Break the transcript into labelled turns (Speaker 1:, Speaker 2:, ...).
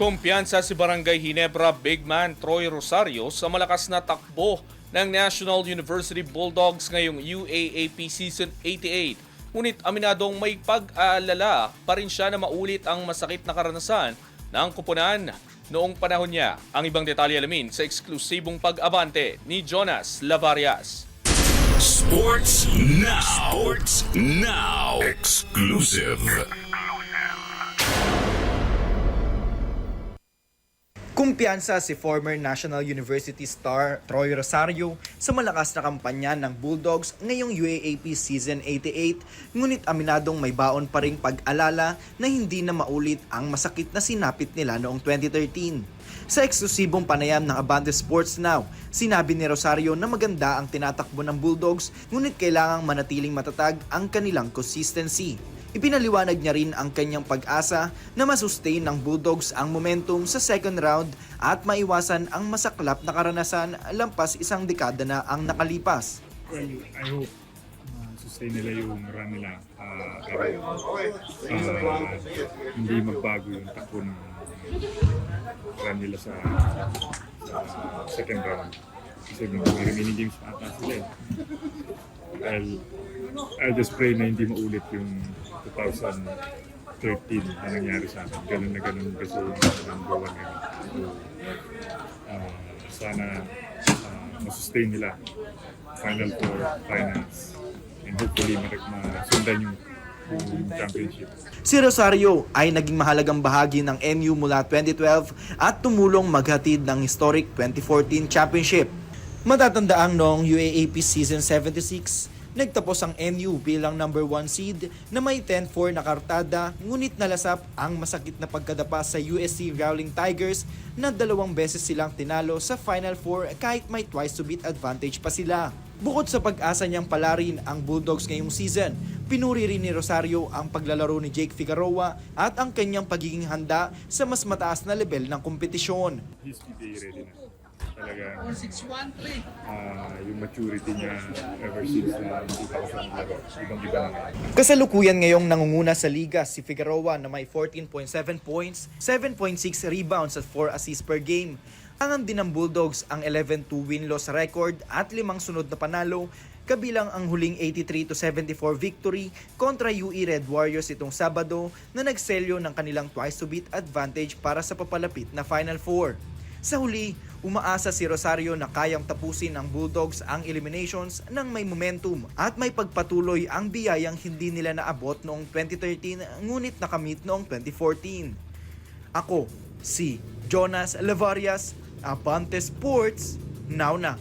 Speaker 1: Kumpiyansa si Barangay Hinebra Big Man Troy Rosario sa malakas na takbo ng National University Bulldogs ngayong UAAP Season 88. Ngunit aminadong may pag-aalala pa rin siya na maulit ang masakit na karanasan ng kupunan noong panahon niya. Ang ibang detalye alamin sa eksklusibong pag-abante ni Jonas Lavarias.
Speaker 2: Sports Now. Sports Now. Exclusive.
Speaker 3: Kumpiyansa si former National University star Troy Rosario sa malakas na kampanya ng Bulldogs ngayong UAAP Season 88 ngunit aminadong may baon pa ring pag-alala na hindi na maulit ang masakit na sinapit nila noong 2013. Sa eksklusibong panayam ng Abante Sports Now, sinabi ni Rosario na maganda ang tinatakbo ng Bulldogs ngunit kailangang manatiling matatag ang kanilang consistency. Ipinaliwanag niya rin ang kanyang pag-asa na masustain ng Bulldogs ang momentum sa second round at maiwasan ang masaklap na karanasan lampas isang dekada na ang nakalipas.
Speaker 4: Well, I hope uh, sustain nila yung run nila. Uh, pero uh, hindi magbago yung takbo ng run nila sa, sa second round. Kasi may remaining games pa ata sila eh. I'll just pray na hindi maulit yung 2013 na nangyari sa akin. Ganun na ganun kasi yung number one ngayon. So, uh, sana uh, masustain nila Final Four, Finals, and hopefully ma- masundan yung.
Speaker 3: Si Rosario ay naging mahalagang bahagi ng NU mula 2012 at tumulong maghatid ng historic 2014 championship. Matatandaang noong UAAP Season 76, nagtapos ang NU bilang number 1 seed na may 10-4 na kartada ngunit nalasap ang masakit na pagkadapa sa USC Rowling Tigers na dalawang beses silang tinalo sa Final Four kahit may twice to beat advantage pa sila. Bukod sa pag-asa niyang palarin ang Bulldogs ngayong season, pinuri rin ni Rosario ang paglalaro ni Jake Figueroa at ang kanyang pagiging handa sa mas mataas na level ng kompetisyon.
Speaker 4: He's ready na. Talaga, uh, yung maturity niya ever since na hindi pa ako sa naglaro. Ibang-iba na ngayon.
Speaker 3: Kasalukuyan ngayong nangunguna sa liga si Figueroa na may 14.7 points, 7.6 rebounds at 4 assists per game. Angan din ng Bulldogs ang 11-2 win-loss record at limang sunod na panalo kabilang ang huling 83 to 74 victory kontra UE Red Warriors itong Sabado na nagselyo ng kanilang twice to beat advantage para sa papalapit na Final Four. Sa huli, umaasa si Rosario na kayang tapusin ng Bulldogs ang eliminations ng may momentum at may pagpatuloy ang biyayang hindi nila naabot noong 2013 ngunit nakamit noong 2014. Ako, si Jonas Lavarias, Abante Sports, now na.